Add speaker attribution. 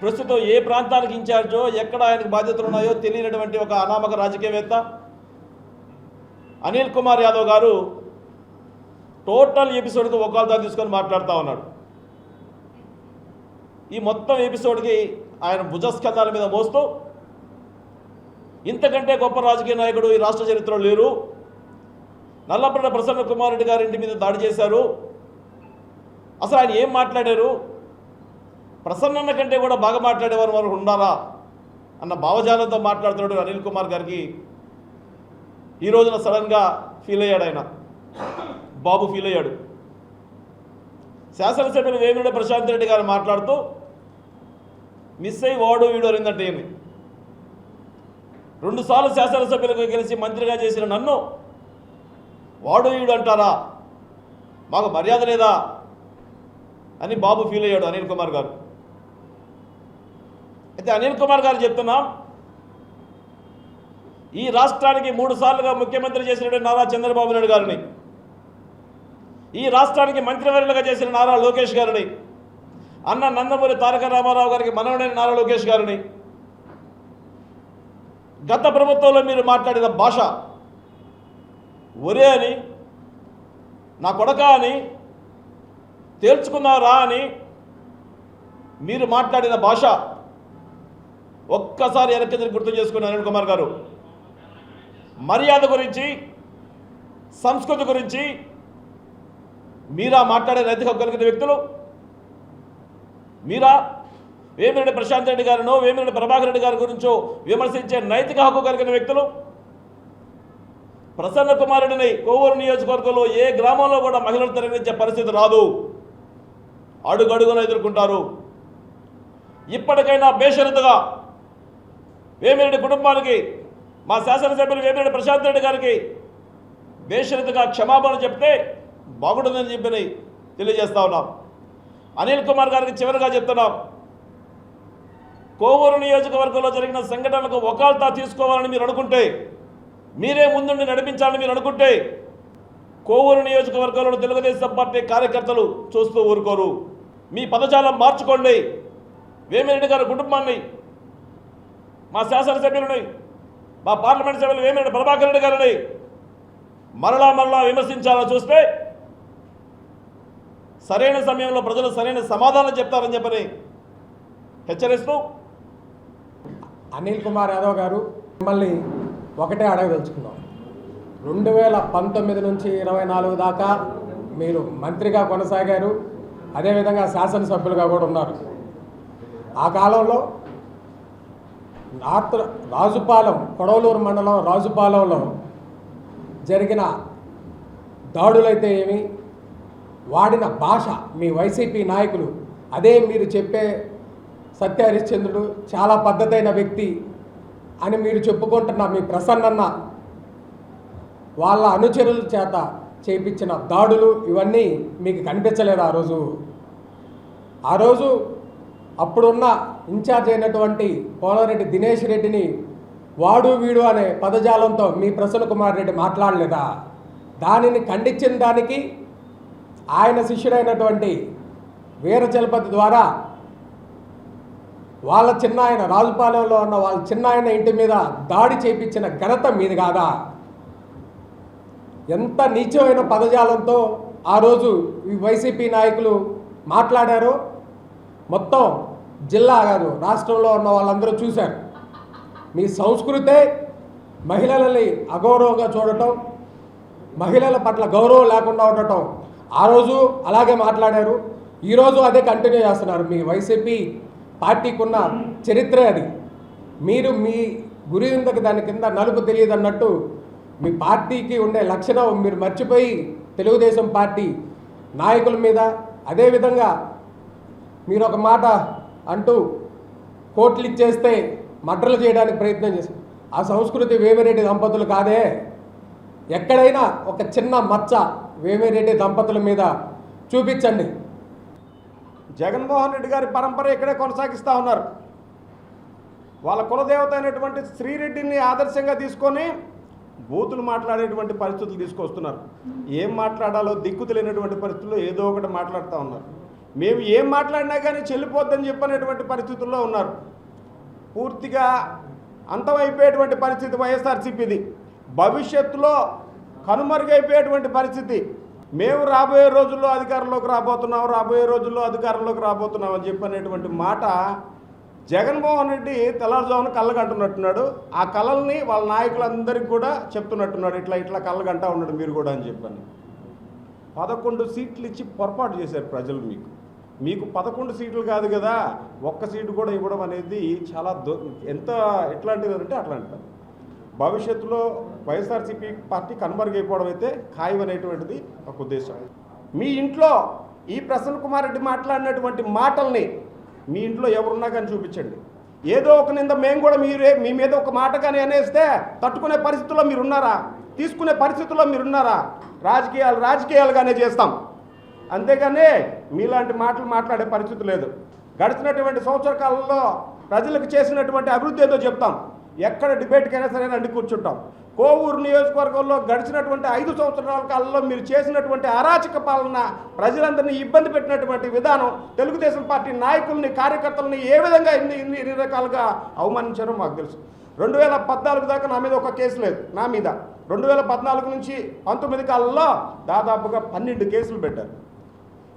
Speaker 1: ప్రస్తుతం ఏ ప్రాంతానికి ఇన్ఛార్జో ఎక్కడ ఆయనకు బాధ్యతలు ఉన్నాయో తెలియనటువంటి ఒక అనామక రాజకీయవేత్త అనిల్ కుమార్ యాదవ్ గారు టోటల్ ఎపిసోడ్కి ఒకళ్ళతో తీసుకొని మాట్లాడుతూ ఉన్నాడు. ఈ మొత్తం ఎపిసోడ్కి ఆయన భుజస్కంధాల మీద మోస్తూ ఇంతకంటే గొప్ప రాజకీయ నాయకుడు ఈ రాష్ట్ర చరిత్రలో లేరు. నల్లపల్లి ప్రసన్న కుమార్ రెడ్డి గారి ఇంటి మీద దాడి చేశారు. అసలు ఆయన ఏం మాట్లాడారు? ప్రసన్నన్న కంటే కూడా బాగా మాట్లాడేవారు వారు ఉండాలా? అన్న భావజాలంతో మాట్లాడుతున్నాడు అనిల్ కుమార్ గారికి. ఈ రోజున సడన్గా ఫీల్ అయ్యాడు ఆయన. బాబు ఫీల్ అయ్యాడు. శాసనసభ్యులు వేమిరెడ్డి ప్రశాంత్ రెడ్డి గారు మాట్లాడుతూ మిస్ అయ్యి వాడు వీడు అరిందంటే ఏమి రెండుసార్లు శాసనసభ్యులకు గెలిచి మంత్రిగా చేసిన నన్ను వాడు వీడు అంటారా? మాకు మర్యాద లేదా? అని బాబు ఫీల్ అయ్యాడు అనిల్ కుమార్ గారు. అయితే అనిల్ కుమార్ గారు చెప్తున్నాం. ఈ రాష్ట్రానికి మూడు సార్లుగా ముఖ్యమంత్రి చేసినటువంటి నారా చంద్రబాబు నాయుడు గారిని. ఈ రాష్ట్రానికి మంత్రివర్యులుగా చేసిన నారా లోకేష్ గారిని. అన్న నందమూరి తారక రామారావు గారికి మనవడైన నారా లోకేష్ గారిని. గత ప్రభుత్వంలో మీరు మాట్లాడిన భాష ఒరే అని నా కొడక అని తేల్చుకున్నారా అని మీరు మాట్లాడిన భాష ఒక్కసారి వెనక్కి తిరిగి గుర్తు చేసుకున్న అనిల్ కుమార్ గారు. మర్యాద గురించి సంస్కృతి గురించి మీరా మాట్లాడే నైతిక హక్కు కలిగిన వ్యక్తులు మీరా వేమిరెడ్డి ప్రశాంత్ రెడ్డి గారినో వేమిరెడ్డి ప్రభాకర్ రెడ్డి గారి గురించో విమర్శించే నైతిక హక్కు కలిగిన వ్యక్తులు ప్రసన్న కుమారుడిని కోవూరు నియోజకవర్గంలో ఏ గ్రామంలో కూడా మహిళలు తరలించే పరిస్థితి రాదు. అడుగడుగున ఎదుర్కొంటారు. ఇప్పటికైనా బేషరతుగా వేమిరెడ్డి కుటుంబానికి మా శాసనసభ్యులు వేమిరెడ్డి ప్రశాంత్ రెడ్డి గారికి బేషరతుగా క్షమాపణ చెప్తే బాగుంటుందని చెప్పి తెలియజేస్తా ఉన్నాం. అనిల్ కుమార్ గారికి చివరిగా చెప్తున్నాం. కోవూరు నియోజకవర్గంలో జరిగిన సంఘటనలకు వకాల్తా తీసుకోవాలని మీరు అనుకుంటే మీరే ముందుండి నడిపించాలని మీరు అనుకుంటే కోవూరు నియోజకవర్గంలో తెలుగుదేశం పార్టీ కార్యకర్తలు చూస్తూ ఊరుకోరు. మీ పదజాలం మార్చుకోండి. వేమిరెడ్డి గారి కుటుంబాన్ని మా శాసనసభ్యులని మా పార్లమెంట్ సభ్యులు వేమిరెడ్డి ప్రభాకర్ రెడ్డి గారిని మరలా మరలా విమర్శించాలో చూస్తే సరైన సమయంలో ప్రజలు సరైన సమాధానం చెప్తారని చెప్పని హెచ్చరిస్తూ
Speaker 2: అనిల్ కుమార్ యాదవ్ గారు మిమ్మల్ని ఒకటే అడగదలుచుకున్నాం రెండు వేల పంతొమ్మిది నుంచి ఇరవై నాలుగు దాకా మీరు మంత్రిగా కొనసాగారు. అదేవిధంగా శాసనసభ్యులుగా కూడా ఉన్నారు. ఆ కాలంలో నార్త్ రాజుపాలెం కొడవలూరు మండలం రాజుపాలెంలో జరిగిన దాడులైతే ఏమి? వాడిన భాష మీ వైసీపీ నాయకులు. అదే మీరు చెప్పే సత్య హరిశ్చంద్రుడు చాలా పద్ధతైన వ్యక్తి అని మీరు చెప్పుకుంటున్న మీ ప్రసన్నన్న వాళ్ళ అనుచరుల చేత చేపించిన దాడులు ఇవన్నీ మీకు కనిపించలేదు ఆ రోజు. ఆ రోజు అప్పుడున్న ఇన్ఛార్జ్ అయినటువంటి పోలారెడ్డి దినేష్ రెడ్డిని వాడు వీడు అనే పదజాలంతో మీ ప్రసన్న కుమార్ రెడ్డి మాట్లాడలేదా? దానిని ఖండించిన దానికి ఆయన శిష్యుడైనటువంటి వీరచలపతి ద్వారా వాళ్ళ చిన్న ఆయన రాజుపాలెంలో ఉన్న వాళ్ళ చిన్న ఆయన ఇంటి మీద దాడి చేపించిన ఘనత మీది కాదా? ఎంత నీచమైన పదజాలంతో ఆ రోజు ఈ వైసీపీ నాయకులు మాట్లాడారో మొత్తం జిల్లా కాదు రాష్ట్రంలో ఉన్న వాళ్ళందరూ చూశారు. మీ సంస్కృతే మహిళలని అగౌరవంగా చూడటం మహిళల పట్ల గౌరవం లేకుండా ఉండటం ఆ రోజు అలాగే మాట్లాడారు. ఈరోజు అదే కంటిన్యూ చేస్తున్నారు. మీ వైసీపీ పార్టీకి ఉన్న చరిత్ర అది. మీరు మీ గురి దాని కింద నలుపు తెలియదు అన్నట్టు మీ పార్టీకి ఉండే లక్షణం మీరు మర్చిపోయి తెలుగుదేశం పార్టీ నాయకుల మీద అదేవిధంగా మీరు ఒక మాట అంటూ కోట్లు ఇచ్చేస్తే మడ్రలు చేయడానికి ప్రయత్నం చేశారు ఆ సంస్కృతి వేమిరెడ్డి దంపతులు కాదే. ఎక్కడైనా ఒక చిన్న మచ్చ వేమిరెడ్డి దంపతుల మీద చూపించండి.
Speaker 3: జగన్మోహన్ రెడ్డి గారి పరంపర ఇక్కడే కొనసాగిస్తూ ఉన్నారు. వాళ్ళ కులదేవత అయినటువంటి శ్రీరెడ్డిని ఆదర్శంగా తీసుకొని బూతులు మాట్లాడేటువంటి పరిస్థితులు తీసుకొస్తున్నారు. ఏం మాట్లాడాలో దిక్కు తెలియనటువంటి పరిస్థితుల్లో ఏదో ఒకటి మాట్లాడుతూ ఉన్నారు. మేము ఏం మాట్లాడినా కానీ చెల్లిపోద్దని చెప్పనేటువంటి పరిస్థితుల్లో ఉన్నారు. పూర్తిగా అంతమైపోయేటువంటి పరిస్థితి వైఎస్ఆర్సీపీది. భవిష్యత్తులో కనుమరుగైపోయేటువంటి పరిస్థితి. మేము రాబోయే రోజుల్లో అధికారంలోకి రాబోతున్నాం రాబోయే రోజుల్లో అధికారంలోకి రాబోతున్నాం అని చెప్పనేటువంటి మాట జగన్మోహన్ రెడ్డి తెల్లవారుజామున కళ్ళగంటున్నట్టున్నాడు ఆ కళల్ని వాళ్ళ నాయకులందరికీ కూడా చెప్తున్నట్టున్నాడు. ఇట్లా ఇట్లా కళ్ళగంటా ఉన్నాడు మీరు కూడా అని చెప్పని. పదకొండు సీట్లు ఇచ్చి పొరపాటు చేశారు ప్రజలు మీకు. మీకు పదకొండు సీట్లు కాదు కదా ఒక్క సీటు కూడా ఇవ్వడం అనేది చాలా దో ఎంత ఎట్లాంటిది అంటే అట్లాంటిది. భవిష్యత్తులో వైఎస్ఆర్సీపీ పార్టీ కనుమరుగైపోవడం అయితే ఖాయం అనేటువంటిది ఒక ఉద్దేశం. మీ ఇంట్లో ఈ ప్రసన్న కుమార్ రెడ్డి మాట్లాడినటువంటి మాటల్ని మీ ఇంట్లో ఎవరున్నా కానీ చూపించండి. ఏదో ఒక నింద మేము కూడా మీరే మీ మీద ఒక మాట కానీ అనేస్తే తట్టుకునే పరిస్థితుల్లో మీరున్నారా? తీసుకునే పరిస్థితుల్లో మీరున్నారా? రాజకీయాలు రాజకీయాలుగానే చేస్తాం. అంతేగాని మీలాంటి మాటలు మాట్లాడే పరిస్థితి లేదు. గడిచినటువంటి సంవత్సర కాలంలో ప్రజలకు చేసినటువంటి అభివృద్ధి ఏదో చెప్తాం. ఎక్కడ డిబేట్కైనా సరే రండి కూర్చుంటాం. కోవూరు నియోజకవర్గంలో గడిచినటువంటి ఐదు సంవత్సరాల కాలంలో మీరు చేసినటువంటి అరాచక పాలన ప్రజలందరినీ ఇబ్బంది పెట్టినటువంటి విధానం తెలుగుదేశం పార్టీ నాయకుల్ని కార్యకర్తలని ఏ విధంగా ఇన్ని ఇన్ని ఇన్ని రకాలుగా అవమానించారో మాకు తెలుసు. రెండు వేల పద్నాలుగు దాకా నా మీద ఒక కేసు లేదు నా మీద. రెండు వేల పద్నాలుగు నుంచి పంతొమ్మిది కాలంలో దాదాపుగా పన్నెండు కేసులు పెట్టారు.